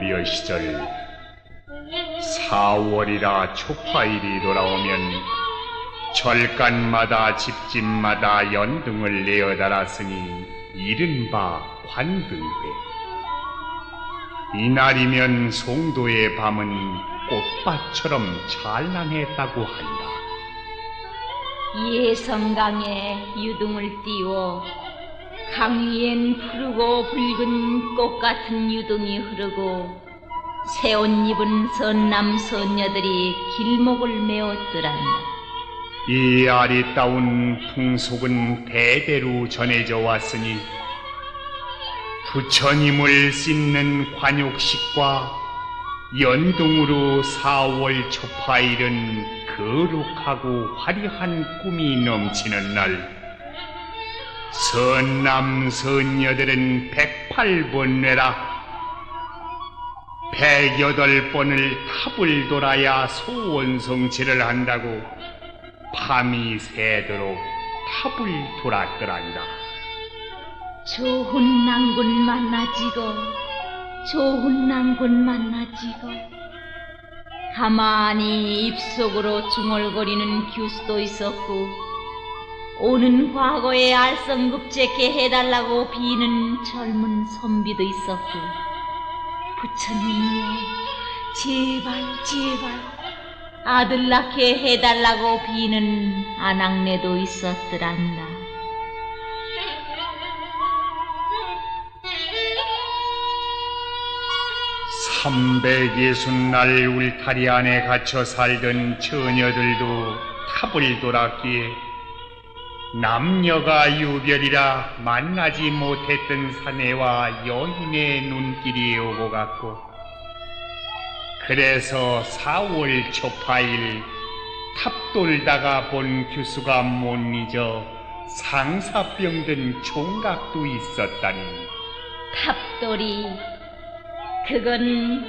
먼 고려 시절 4월이라 초파일이 돌아오면 절간마다 집집마다 연등을 내어 달았으니 이른바 관등회. 이날이면 송도의 밤은 꽃밭처럼 찬란했다고 한다. 예성강에 유등을 띄워 강 위엔 푸르고 붉은 꽃 같은 유등이 흐르고 새옷 입은 선남 선녀들이 길목을 메웠더란다. 이 아리따운 풍속은 대대로 전해져 왔으니 부처님을 씻는 관욕식과 연동으로 4월 초파일은 거룩하고 화려한 꿈이 넘치는 날 선남 선녀들은 108번뇌라 108번을 탑을 돌아야 소원성취를 한다고 밤이 새도록 탑을 돌았더란다. 좋은 낭군 만나지고 좋은 낭군 만나지고 가만히 입속으로 중얼거리는 교수도 있었고 오는 과거에 알성급제케 해달라고 비는 젊은 선비도 있었고 부처님이여 제발 제발 아들 낳게 해달라고 비는 아낙네도 있었더란다. 삼백예순 날 울타리 안에 갇혀 살던 처녀들도 탑을 돌았기에 남녀가 유별이라 만나지 못했던 사내와 여인의 눈길이 오고 갔고 그래서 4월 초파일 탑 돌다가 본 규수가 못 잊어 상사병 든 총각도 있었다니 탑돌이 그건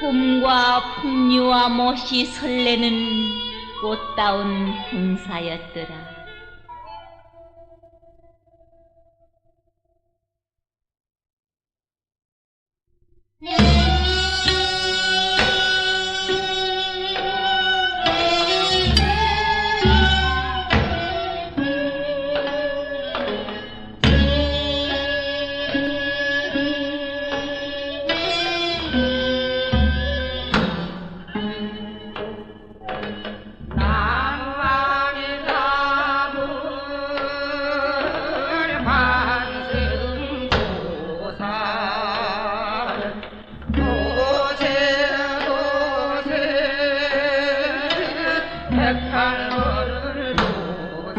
꿈과 풍류와 멋이 설레는 꽃다운 궁사였더라.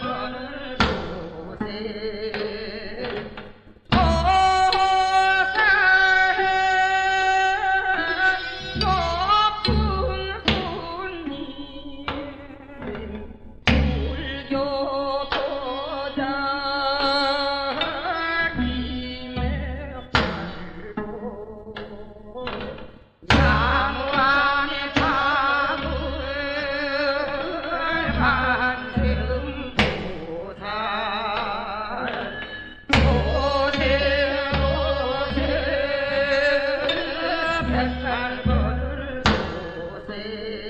백 Thank you.